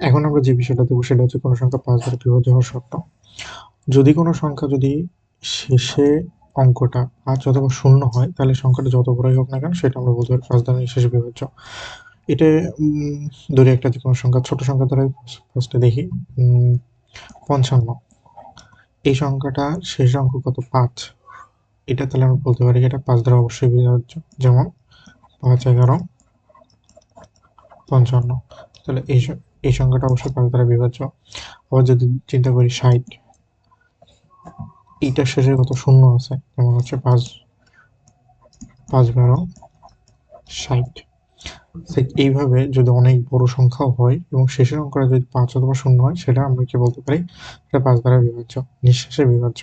এখন আমরা যে বিষয়টা দেখব সেটা হচ্ছে কোনো সংখ্যা পাঁচ দ্বারা বিভাজ্য হওয়ার শর্ত। যদি কোনো সংখ্যা যদি শেষে অঙ্কটা পাঁচ অথবা শূন্য হয়, তাহলে সংখ্যাটা যত বড়ই হোক না কেন সেটা আমরা বলতে পারি পাঁচ দ্বারা শেষে বিভাজ্য। এটা ধরি একটা যে কোনো সংখ্যা, ছোট সংখ্যা দ্বারা ফার্স্টে দেখি পঞ্চান্ন। এই সংখ্যাটা শেষ অঙ্ক কত? পাঁচ। এটা তাহলে আমরা বলতে পারি এটা পাঁচ দ্বারা অবশ্যই বিভাজ্য। যেমন পাঁচ এগারো, পঞ্চান্ন। তাহলে এই এই সংখ্যাটা অবশ্যই পাঁচ দ্বারা বিভাজ্য। আবার যদি চিন্তা করি ষাট, এইটার শেষে কত শূন্য আছে, যেমন হচ্ছে পাঁচ পাঁচ বারো, ষাট। এইভাবে যদি অনেক বড় সংখ্যাও হয় এবং শেষের অঙ্কটা যদি পাঁচ অথবা শূন্য হয়, সেটা আমরা কি বলতে পারি? সেটা পাঁচ দ্বারা বিভাজ্য নিঃশেষে বিভাজ্য।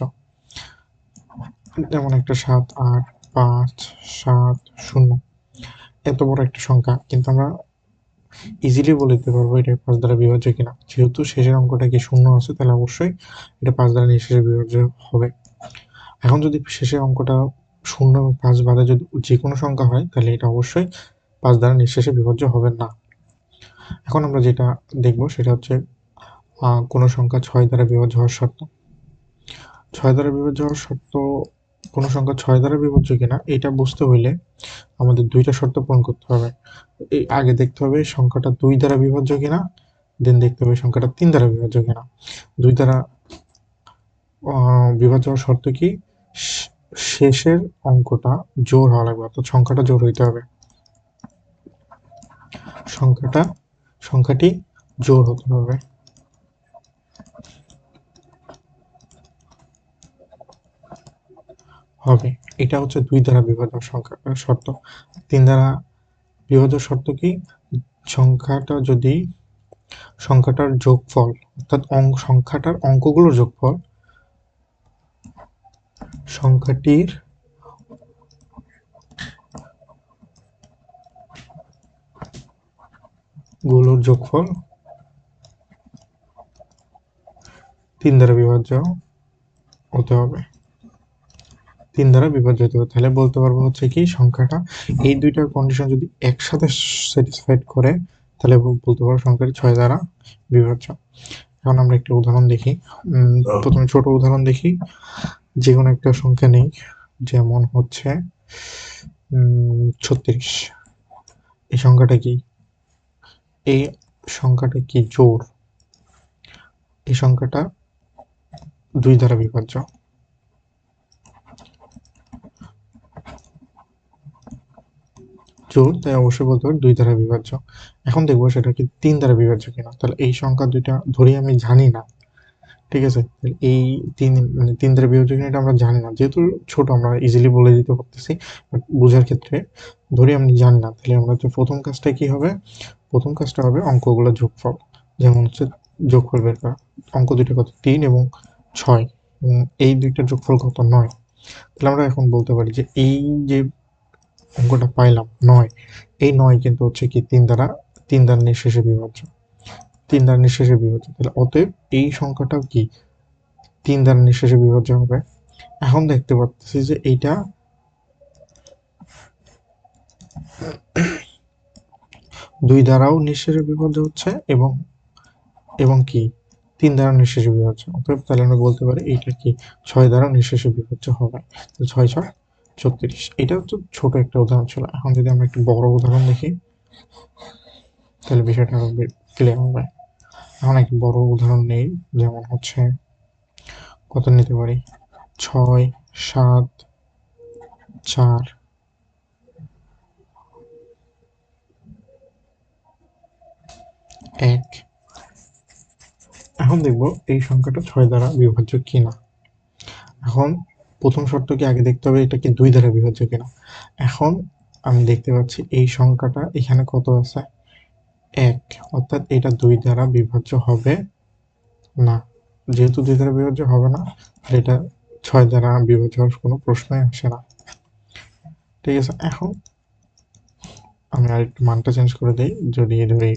যেমন একটা সাত, আট, পাঁচ, সাত, শূন্য। এত বড় একটা সংখ্যা, কিন্তু আমরা ইজিলি বলে দিতে পারব এটা পাঁচ দ্বারা বিভাজ্য কিনা। যেহেতু শেষের অঙ্কটা কি শূন্য আছে, তাহলে অবশ্যই এটা পাঁচ দ্বারা নিঃশেষে বিভাজ্য হবে। এখন যদি শেষের অঙ্কটা শূন্য এবং পাঁচ বাদে যদি যে কোনো সংখ্যা হয়, তাহলে এটা অবশ্যই পাঁচ দ্বারা নিঃশেষে বিভাজ্য হবে না। এখন আমরা যেটা দেখব, সেটা হচ্ছে কোনো সংখ্যা ছয় দ্বারা বিভাজ্য হওয়ার শর্ত। ছয় দ্বারা বিভাজ্য হওয়ার শর্ত কোনো সংখ্যা ছয় দ্বারা বিভাজ্য কিনা, এটা বুঝতে হইলে আমাদের দুইটা শর্ত পূরণ করতে হবে। এই আগে দেখতে হবে সংখ্যাটা দুই দ্বারা বিভাজ্য কিনা দেন দেখতে হবে সংখ্যাটা তিন দ্বারা বিভাজ্য কিনা। দুই দ্বারা বিভাজ্য হওয়ার শর্ত কি? শেষের অঙ্কটা জোর হওয়া লাগবে, অর্থাৎ সংখ্যাটা জোর হইতে হবে। সংখ্যাটা, সংখ্যাটি জোর হতে হবে। হবে। এটা হচ্ছে দুই দ্বারা বিভাজ্য সংখ্যা শর্ত। তিন দ্বারা বিভাজ্য শর্ত কি? সংখ্যাটা যদি সংখ্যাটার যোগফল, অর্থাৎ অঙ্ক সংখ্যাটার অঙ্কগুলোর যোগফল সংখ্যাটিরগুলোর যোগফল তিন দ্বারা বিভাজ্য হতে হবে। তিন দ্বারা বিভাজ্য হতে হবে তাহলে বলতে পারব হচ্ছে কি সংখ্যাটা এই দুইটা কন্ডিশন যদি একসাথে স্যাটিসফাইড করে তাহলে বলতে পারব সংখ্যাটি ছয় দ্বারা বিভাজ্য। এখন আমরা একটা উদাহরণ দেখি। প্রথমে ছোট উদাহরণ দেখি। যে কোনো একটা সংখ্যা নেই যেমন হচ্ছে ছত্রিশ। এই সংখ্যাটা কি? এই সংখ্যাটা কি? জোর এই সংখ্যাটা দুই দ্বারা বিভাজ্য। জোর, তাই অবশ্যই বলতে পারি দুই দ্বারা বিভাজ্য। এখন দেখব সেটা কি তিন দ্বারা বিভাজ্য কিনা। তাহলে এই সংখ্যা দুইটা ধরি আমি জানি না। ঠিক আছে? এই তিন মানে তিন দ্বারা বিভাজ্য কিনা এটা আমরা জানি না। যেহেতু ছোট, আমরা ইজিলি বলে দিতে পারতেছি বোঝার ক্ষেত্রে ধরি আমি জানি না। তাহলে আমরা তো প্রথম কাজটা কি হবে? প্রথম কাজটা হবে অঙ্কগুলো যোগফল। যেমন হচ্ছে যোগফল বের করা। অঙ্ক দুইটা কত? তিন এবং ছয়। এই দুইটার যোগফল কত? নয়। তাহলে আমরা এখন বলতে পারি যে এই যে অঙ্কটা পাইলাম নয়। এই নয় কিন্তু হচ্ছে কি তিন দ্বারা তিন দ্বারা নিঃশেষে বিভাজ্য তিন দ্বারা নিঃশেষে বিভাজ্য তাহলে অতএব এই সংখ্যাটাও কি? তিন দ্বারা নিঃশেষে বিভাজ্য হবে। এখন দেখতে পাচ্ছি যে এইটা দুই দ্বারাও নিঃশেষে বিভাজ্য হচ্ছে এবং এবং কি? তিন দ্বারা নিঃশেষে বিভাজ্য অতএব তাহলে আমরা বলতে পারি এইটা কি? ছয় দ্বারা নিঃশেষে বিভাজ্য হবে। ছয় ছয় ছত্রিশ। এটা হচ্ছে ছোট একটা উদাহরণ ছিল। এখন যদি আমরা একটু বড় উদাহরণ দেখি, তাহলে বিষয়টা আরও ক্লিয়ার হবে। এখন একটা বড় উদাহরণ নেই, যেমন হচ্ছে, কত নিতে পারি? ছয়, সাত, চার। এক। এখন দেখব এই সংখ্যাটা ছয় দ্বারা বিভাজ্য কিনা। এখন প্রথম শর্ত কি আগে দেখতে হবে, এটা কি দুই দ্বারা বিভাজ্য কিনা। এখন আমি দেখতে পাচ্ছি এই সংখ্যাটা এখানে কত আছে? এক। অর্থাৎ এটা দুই দ্বারা বিভাজ্য হবে না। যেহেতু দুই দ্বারা বিভাজ্য হবে না, আর এটা ছয় দ্বারা বিভাজ্য হওয়ার কোনো প্রশ্নই আসে না। ঠিক আছে, এখন আমি আর একটু মানটা চেঞ্জ করে দিই, যদি ধরি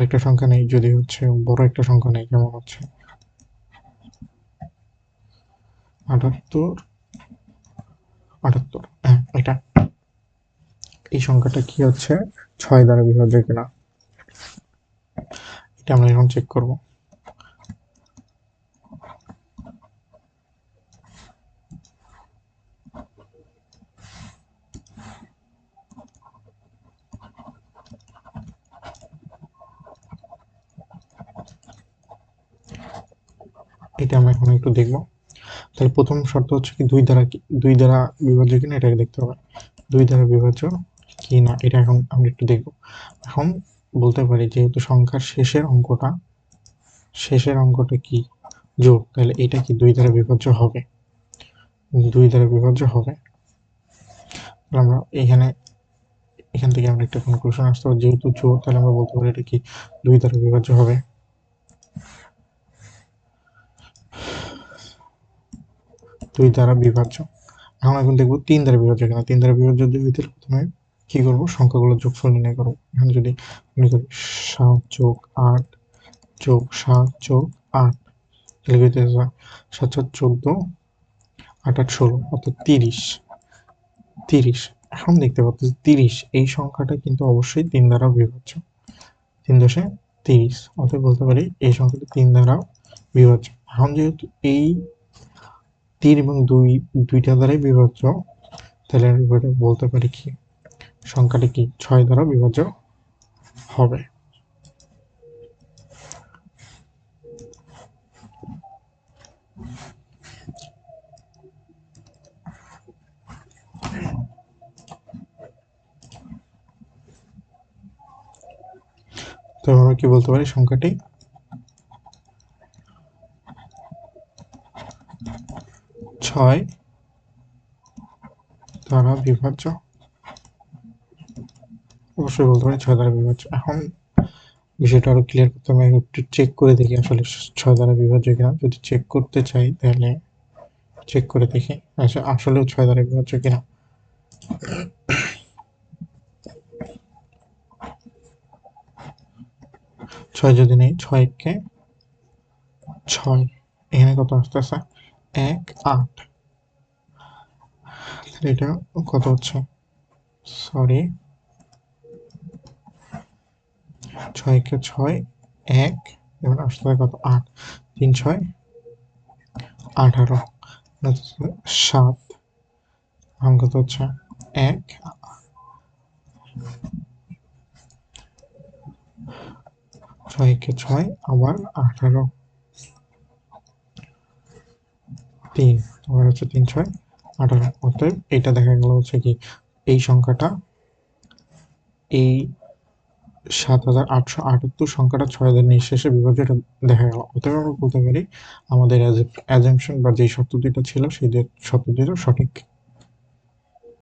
আরেকটা সংখ্যা নেই, যদি হচ্ছে বড় একটা সংখ্যা নেই, কেমন হচ্ছে? আটাত্তর আটাত্তর হ্যাঁ এটা। এই সংখ্যাটা কি হচ্ছে? ছয় দ্বারা বিভাজ্য কিনা? এটা আমরা এখন চেক করব। এটা আমরা এখন একটু দেখব। তাহলে প্রথম শর্ত হচ্ছে কি, দুই দ্বারা দুই দ্বারা বিভাজ্য কিনা, এটাকে দেখতে হবে। দুই দ্বারা বিভাজ্য কি না এটা এখন আমরা একটু দেখব। এখন বলতে পারি যেহেতু সংখ্যার শেষের অঙ্কটা শেষের অঙ্কটা কি? যোগ, তাহলে এটা কি দুই দ্বারা বিভাজ্য হবে? দুই দ্বারা বিভাজ্য হবে। আমরা এখানে, এখান থেকে আমরা একটা কনক্লুশন আসতে পারি যেহেতু যোগ, তাহলে আমরা বলতে পারি এটা কি দুই দ্বারা বিভাজ্য হবে? দুই দ্বারা বিভাজ্য। এখন এখন দেখব তিন দ্বারা বিভাজ্য কিনা। তিন দ্বারা বিভাজ্য হইতে প্রথমে কি করব? সংখ্যাগুলো যোগফল নির্ণয় করব। এখানে যদি মনে করি সাত যোগ আট যোগ সাত যোগ আট হইতেছে সাত সাত চোদ্দ, আট আট ষোলো, অর্থাৎ তিরিশ। তিরিশ। এখন দেখতে পাচ্ছি তিরিশ, এই সংখ্যাটা কিন্তু অবশ্যই তিন দ্বারা বিভাজ্য। তিন দশে তিরিশ, অতএব বলতে পারি এই সংখ্যাটা তিন দ্বারা বিভাজ্য। এখন যেহেতু এই তিন এবং দুই, দুইটা দ্বারাই বিভাজ্য। তাহলে আমি বলতে পারি কি? সংখ্যাটি কি? ছয় দ্বারা বিভাজ্য হবে। তো আমরা কি বলতে পারি? সংখ্যাটি ছয় দ্বারা বিভাজ্য। অবশ্যই বলতে পারি ছয় দ্বারা বিভাজ্য। এখন বিষয়টা আরও ক্লিয়ার করতে আমি একটু চেক করে দেখি আসলে ছয় দ্বারা বিভাজ্য কিনা। যদি চেক করতে চাই তাহলে চেক করে দেখি আচ্ছা আসলেও ছয় দ্বারা বিভাজ্য কিনা। ছয় যদি নেই, ছয় কে? ছয়। এখানে কত আসতেছে? এক, আট। এটা কত হচ্ছে? সরি। ছয় কে ছয়, এক, এবার আসতে হয় কত? আট। তিন, ছয়, আঠারো। সাত। এখন কত হচ্ছে? এক। ছয় কে ছয়, আবার আঠারো। তিন, আবার হচ্ছে তিন, ছয়। আঠারো। অতএব এটা দেখা গেল হচ্ছে কি, এই সংখ্যাটা এই সাত হাজার আটশো আটাত্তর সংখ্যাটা ছয় হাজার নিঃশেষে বিভাজ্য এটা দেখা গেল। অতএব আমরা বলতে পারি আমাদের অ্যাজেম্পশন বা যেই শর্ত দুইটা ছিল, সেই শর্ত দুইটা সঠিক